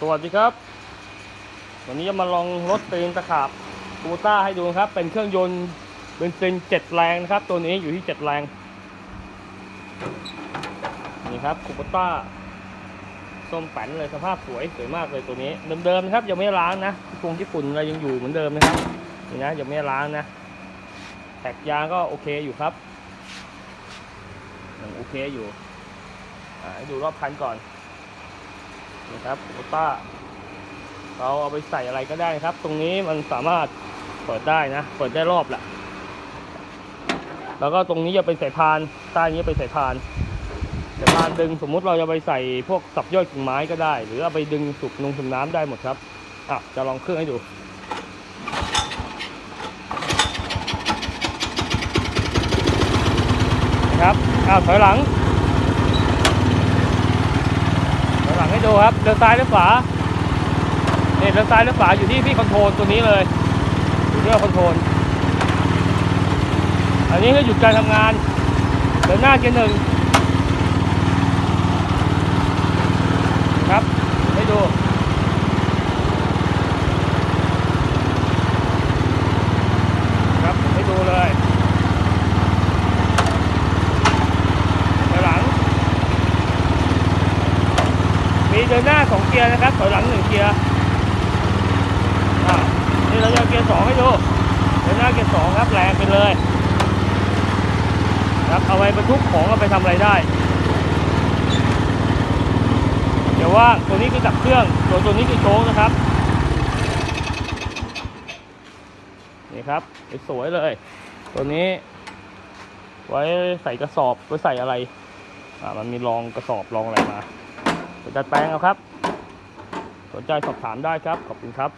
สวัสดีครับ วันนี้จะมาลองรถตีนตะขาบคูต้าให้ดูครับ เป็นเครื่องยนต์เบนซินเจ็ดแรงนะครับ ตัวนี้อยู่ที่เจ็ดแรง นี่ครับคูปต้าส้มแป้นเลยสภาพสวยสวยมากเลยตัวนี้ เดิมๆนะครับยังไม่ล้างนะพวงญี่ปุ่นอะไรยังอยู่เหมือนเดิมนะครับนี่นะยังไม่ล้างนะแท็กยางก็โอเคอยู่ครับยังโอเคอยู่อ่าให้ดูรอบคันก่อน นะครับโอต้าเราเอาไปใส่อะไรก็ได้ครับ ตรงนี้มันสามารถเปิดได้นะ เปิดได้รอบแหละแล้วก็ตรงนี้จะเป็นสายพานใต้นี้เป็นสายพานสายพานดึงสมมุติเราจะไปใส่พวกสับย่อยกิ่งไม้ก็ได้ หรือเอาไปดึงสุกนงสุกน้ำได้หมดครับอะจะลองเครื่องให้ดูครับอ้าวถอยหลัง เดูครับเดินซ้ายหรือขวาเนี่ยเดินซ้ายหรือขวาอยู่ที่พี่คอนโทรลตัวนี้เลยอยู่ที่คอนโทรลอันนี้ก็หยุดการทำงานเดินหน้าเกียร์หนึ่งครับ ให้ดู ครับให้ดูเลยเดี๋ยวหลัง มี เดินหน้าสองเกียร์นะครับถอยหลังหนึ่งเกียร์อ่านี่เราจะเกียร์สองให้ดูเดินหน้าเกียร์สองครับแรงไปเลยครับเอาไปบรรทุกของเอาไปทำอะไรได้เดี๋ยวว่าตัวนี้คือดับเครื่องตัวตัวนี้คือโชว์นะครับนี่ครับสวยเลย ตัวนี้ ไว้ใส่กระสอบไว้ใส่อะไรอ่ามันมีรองกระสอบรองอะไรมา จัดแปลงเอาครับ สนใจสอบถามได้ครับ ขอบคุณครับ